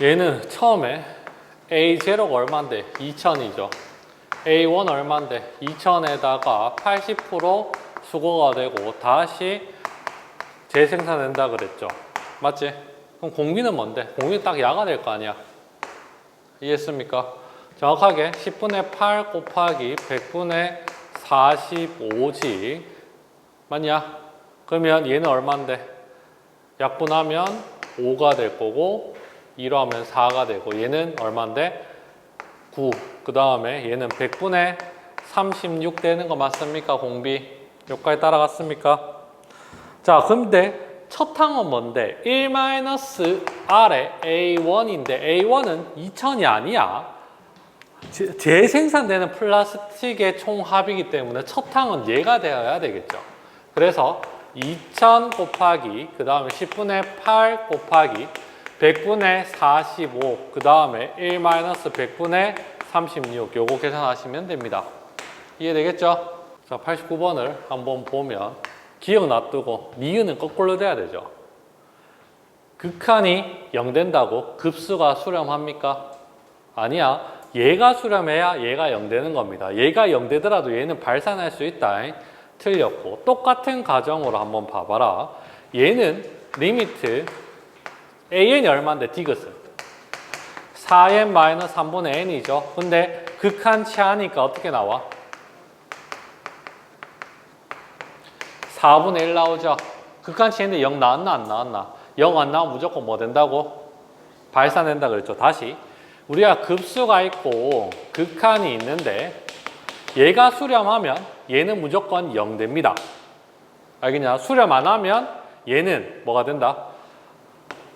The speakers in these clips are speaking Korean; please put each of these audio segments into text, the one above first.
얘는 처음에 A0가 얼마인데? 2000이죠. A1 얼마인데? 2000에다가 80% 수거가 되고 다시 재생산된다 그랬죠. 맞지? 그럼 공비는 뭔데? 공비는 딱 야가 될 거 아니야. 이해했습니까? 정확하게 10분의 8 곱하기 100분의 45지. 맞냐? 그러면 얘는 얼마인데? 약분하면 5가 될 거고 2로 하면 4가 되고 얘는 얼마인데? 9. 그 다음에 얘는 100분의 36 되는 거 맞습니까? 공비. 여기까지 따라갔습니까? 자, 근데 첫 항은 뭔데? 1-R에 A1인데 A1은 2000이 아니야. 재- 재생산되는 플라스틱의 총합이기 때문에 첫 항은 얘가 되어야 되겠죠. 그래서 2000 곱하기 그 다음에 10분의 8 곱하기 100분의 45, 그 다음에 1-100분의 36, 요거 계산하시면 됩니다. 이해되겠죠? 자, 89번을 한번 보면 기억 놔두고 니은은 거꾸로 돼야 되죠. 극한이 0 된다고 급수가 수렴합니까? 아니야. 얘가 수렴해야 얘가 0 되는 겁니다. 얘가 0 되더라도 얘는 발산할 수 있다. 틀렸고 똑같은 가정으로 한번 봐봐라. 얘는 리미트 an이 얼마인데 디귿은 4n 3분의 n이죠. 근데 극한 치 하니까 어떻게 나와? 4분의 1 나오죠. 극한치 했는데 0 나왔나 안 나왔나? 0 안 나오면 무조건 뭐 된다고? 발산된다 그랬죠. 다시 우리가 급수가 있고 극한이 있는데 얘가 수렴하면 얘는 무조건 0 됩니다. 알겠냐? 수렴 안 하면 얘는 뭐가 된다?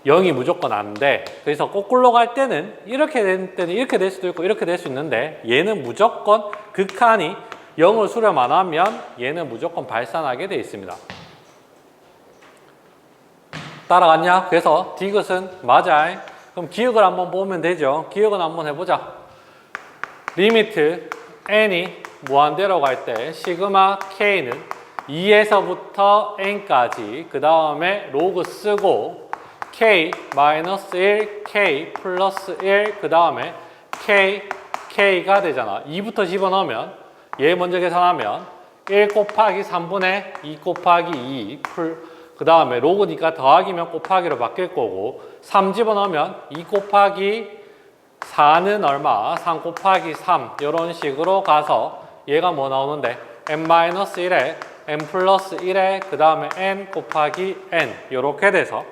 0이 무조건 안 돼. 그래서 거꾸로 갈 때는 이렇게 될 때는 이렇게 될 수도 있고 이렇게 될 수 있는데 얘는 무조건 극한이 0을 수렴 안 하면 얘는 무조건 발산하게 돼 있습니다. 따라갔냐? 그래서 디귿은 맞아. 그럼 기억을 한번 보면 되죠. 기억은 한번 해보자. 리미트 n이 무한대로 갈 때 시그마 k는 2에서부터 n까지 그 다음에 로그 쓰고 k 마이너스 1 k 플러스 1 그 다음에 k k가 되잖아. 2부터 집어넣으면 얘 먼저 계산하면 1 곱하기 3분의 2 곱하기 2 풀, 그 다음에 로그니까 더하기면 곱하기로 바뀔 거고 3 집어넣으면 2 곱하기 4는 얼마? 3 곱하기 3 이런 식으로 가서 얘가 뭐 나오는데 n-1에 n 플러스 1에 그 다음에 n 곱하기 n 이렇게 돼서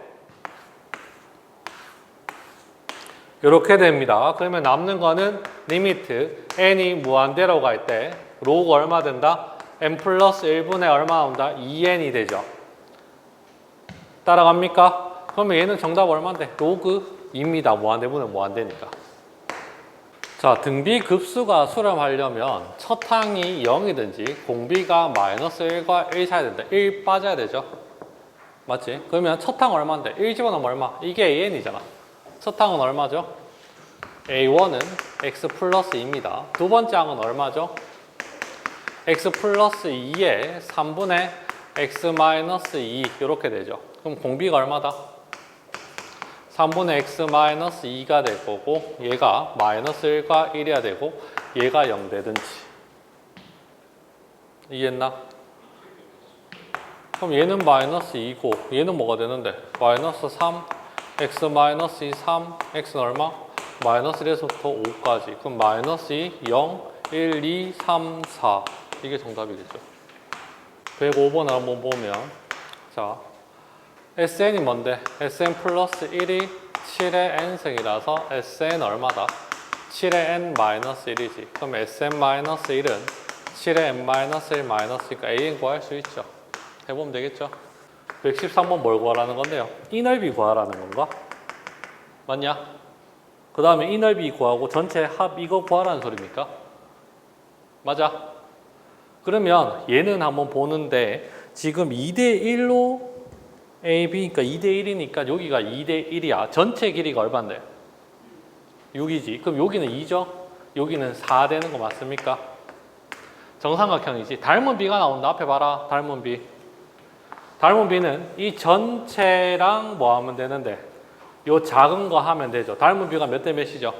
이렇게 됩니다. 그러면 남는 거는 리미트 n이 무한대로 갈 때 로그 얼마 된다? n 플러스 1분의 얼마 나온다? 2n이 되죠. 따라갑니까? 그러면 얘는 정답 얼마인데? 로그 2입니다. 무한대분은 무한대니까. 자, 등비 급수가 수렴하려면 첫 항이 0이든지 공비가 마이너스 1과 1 사야 된다. 1 빠져야 되죠. 맞지? 그러면 첫 항 얼마인데? 1 집어넣으면 얼마? 이게 AN이잖아. 첫 항은 얼마죠? A1은 X 플러스 2입니다. 두 번째 항은 얼마죠? X 플러스 2에 3분의 X 마이너스 2 이렇게 되죠. 그럼 공비가 얼마다? 3분의 x 마이너스 2가 될 거고 얘가 마이너스 1과 1이야 되고 얘가 0 되든지 이해했나? 그럼 얘는 마이너스 2고 얘는 뭐가 되는데? 마이너스 3 x 마이너스 2 3 x는 얼마? 마이너스 1에서부터 5까지 그럼 마이너스 2 0 1 2 3 4 이게 정답이겠죠 105번을 한번 보면 자 SN이 뭔데? SN 플러스 1이 7의 n승이라서 SN 얼마다? 7의 n 마이너스 1이지. 그럼 SN 마이너스 1은 7의 n 마이너스 1 마이너스니까 AN 구할 수 있죠. 해보면 되겠죠. 113번 뭘 구하라는 건데요? 이 넓이 구하라는 건가? 맞냐? 그 다음에 이 넓이 구하고 전체 합 이거 구하라는 소리입니까? 맞아. 그러면 얘는 한번 보는데 지금 2대 1로 A, B니까 2대 1이니까 여기가 2대 1이야. 전체 길이가 얼마인데? 6이지. 그럼 여기는 2죠? 여기는 4 되는 거 맞습니까? 정삼각형이지. 닮은 B가 나온다. 앞에 봐라. 닮은 B. 닮은 B는 이 전체랑 뭐 하면 되는데? 요 작은 거 하면 되죠. 닮은 비가 몇 대 몇이죠?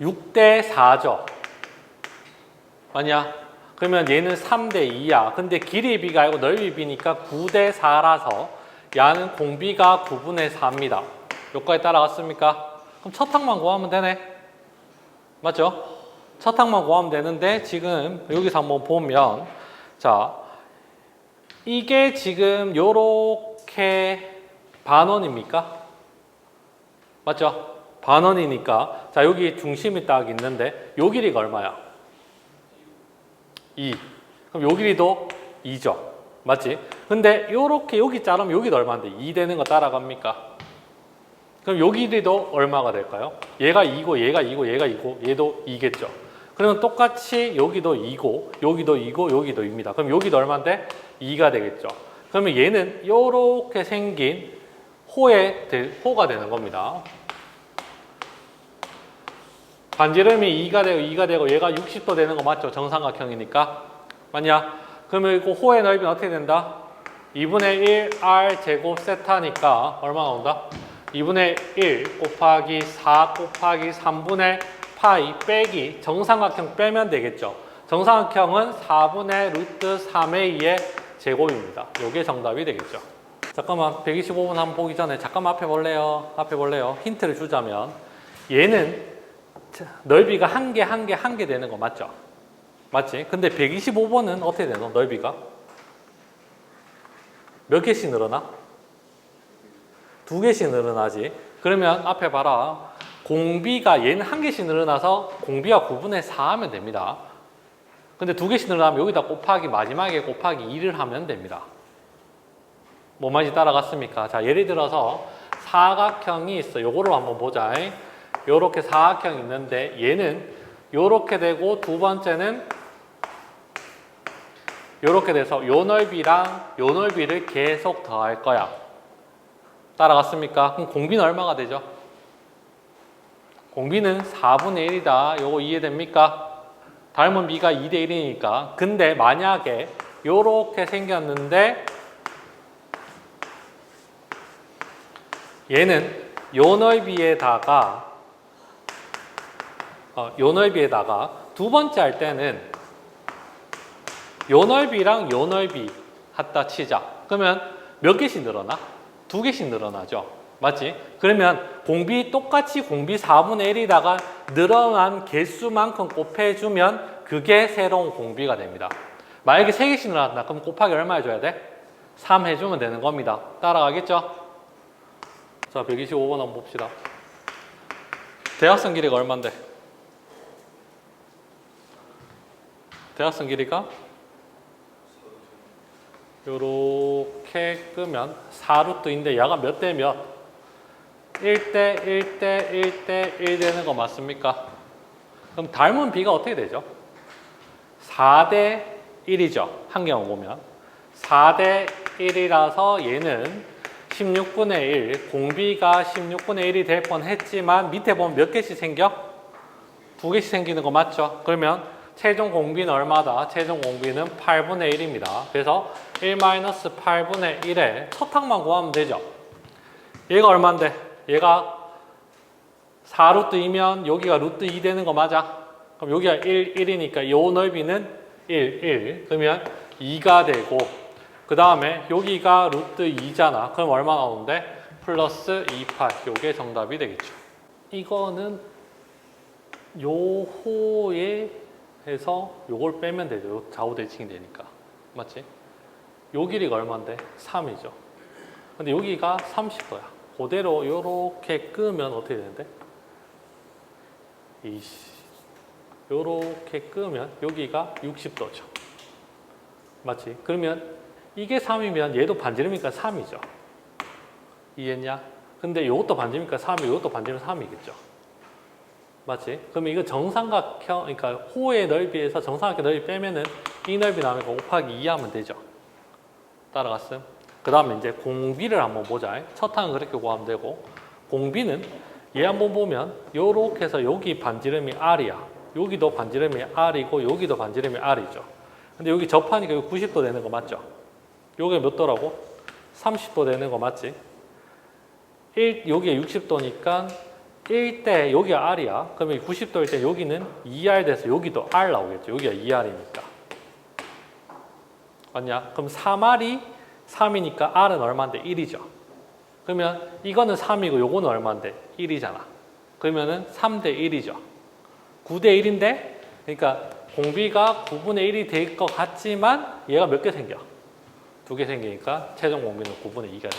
6대 4죠. 맞냐? 그러면 얘는 3대 2야. 근데 길이 비가 아니고 넓이 비니까 9대 4라서 야는 공비가 9분의 4입니다. 여기까지 따라갔습니까? 그럼 첫 항만 구하면 되네. 맞죠? 첫 항만 구하면 되는데 지금 여기서 한번 보면 자 이게 지금 요렇게 반원입니까? 맞죠? 반원이니까 자 여기 중심이 딱 있는데 요 길이가 얼마야? 2 그럼 요 길이도 2죠 맞지? 근데 요렇게 여기 자르면 여기도 얼마인데 2 되는 거 따라갑니까? 그럼 요 길이도 얼마가 될까요? 얘가 2고 얘가 2고 얘가 2고 얘도 2겠죠 그러면 똑같이 여기도 2고 여기도 2고 여기도 2입니다 그럼 여기도 얼마인데? 2가 되겠죠 그러면 얘는 요렇게 생긴 호에 될- 호가 되는 겁니다 반지름이 2가 되고 2가 되고 얘가 60도 되는 거 맞죠? 정삼각형이니까 맞냐? 그러면 이거 호의 넓이는 어떻게 된다? 2분의 1 r 제곱 세타니까 얼마 나온다? 2분의 1 곱하기 4 곱하기 3분의 파이 빼기 정삼각형 빼면 되겠죠. 정삼각형은 4분의 루트 3의 2의 제곱입니다. 요게 정답이 되겠죠. 잠깐만 125분 한번 보기 전에 잠깐만 앞에 볼래요? 앞에 볼래요? 힌트를 주자면 얘는 넓이가 한 개, 한 개, 한 개 되는 거 맞죠? 맞지? 근데 125번은 어떻게 되노? 넓이가? 몇 개씩 늘어나? 두 개씩 늘어나지. 그러면 앞에 봐라. 공비가 얘는 한 개씩 늘어나서 공비가 9분의 4 하면 됩니다. 근데 두 개씩 늘어나면 여기다 곱하기 마지막에 곱하기 2를 하면 됩니다. 뭐 말인지 따라갔습니까? 자, 예를 들어서 사각형이 있어. 요거를 한번 보자. 요렇게 사각형이 있는데 얘는 요렇게 되고 두 번째는 요렇게 돼서 요 넓이랑 요 넓이를 계속 더할 거야. 따라갔습니까? 그럼 공비는 얼마가 되죠? 공비는 4분의 1이다. 요거 이해됩니까? 닮은 비가 2대 1이니까. 근데 만약에 요렇게 생겼는데 얘는 요 넓이에다가 어, 요 넓이에다가 두 번째 할 때는 요 넓이랑 요 넓이 갖다 치자. 그러면 몇 개씩 늘어나? 두 개씩 늘어나죠. 맞지? 그러면 공비 똑같이 공비 4분의 1이다가 늘어난 개수만큼 곱해주면 그게 새로운 공비가 됩니다. 만약에 세 개씩 늘어났다. 그럼 곱하기 얼마 해줘야 돼? 3 해주면 되는 겁니다. 따라가겠죠? 자, 125번 한번 봅시다. 대학생 길이가 얼만데? 대학생 길이가 요렇게 끄면 4루트인데 야가 몇 대 몇? 1대 1대 1대 1 되는 거 맞습니까? 그럼 닮은 비가 어떻게 되죠? 4대 1이죠. 한 경우 보면 4대 1이라서 얘는 16분의 1 공비가 16분의 1이 될 뻔했지만 밑에 보면 몇 개씩 생겨? 두 개씩 생기는 거 맞죠? 그러면 최종 공비는 얼마다? 최종 공비는 8분의 1입니다. 그래서 1-8분의 1에 첫 항만 구하면 되죠. 얘가 얼마인데? 얘가 4루트 2면 여기가 루트 2 되는 거 맞아? 그럼 여기가 1, 1이니까 요 넓이는 1, 1. 그러면 2가 되고 그 다음에 여기가 루트 2잖아. 그럼 얼마 나오는데? 플러스 2, 8. 요게 정답이 되겠죠. 이거는 요 호에 해서 요걸 빼면 되죠. 요 좌우 대칭이 되니까. 맞지? 요 길이가 얼마인데? 3이죠. 근데 여기가 30도야. 그대로 요렇게 끄면 어떻게 되는데? 이씨. 요렇게 끄면 여기가 60도죠. 맞지? 그러면 이게 3이면 얘도 반지름이니까 3이죠. 이해했냐? 근데 이것도 반지름이니까 3이 이것도 반지름 3이겠죠. 맞지? 그러면 이거 정삼각형, 그러니까 호의 넓이에서 정삼각형 넓이 빼면은 이 넓이 나오니까 곱하기 2 하면 되죠. 따라갔음? 그 다음에 이제 공비를 한번 보자. 첫 항은 그렇게 구하면 되고, 공비는 얘 한번 보면 요렇게 해서 여기 반지름이 R이야. 여기도 반지름이 R이고 여기도 반지름이 R이죠. 근데 여기 접하니까 90도 되는 거 맞죠? 요게 몇 도라고? 30도 되는 거 맞지? 1, 여기에 60도니까 1대 여기가 R이야. 그러면 90도일 때 여기는 2R 돼서 여기도 R 나오겠죠. 여기가 2R이니까. 맞냐? 그럼 3R이 3이니까 R은 얼마인데? 1이죠. 그러면 이거는 3이고 요거는 얼마인데? 1이잖아. 그러면은 3대 1이죠. 9대 1인데 그러니까 공비가 9분의 1이 될 것 같지만 얘가 몇 개 생겨? 두 개 생기니까 최종 공비는 9분의 2가 돼.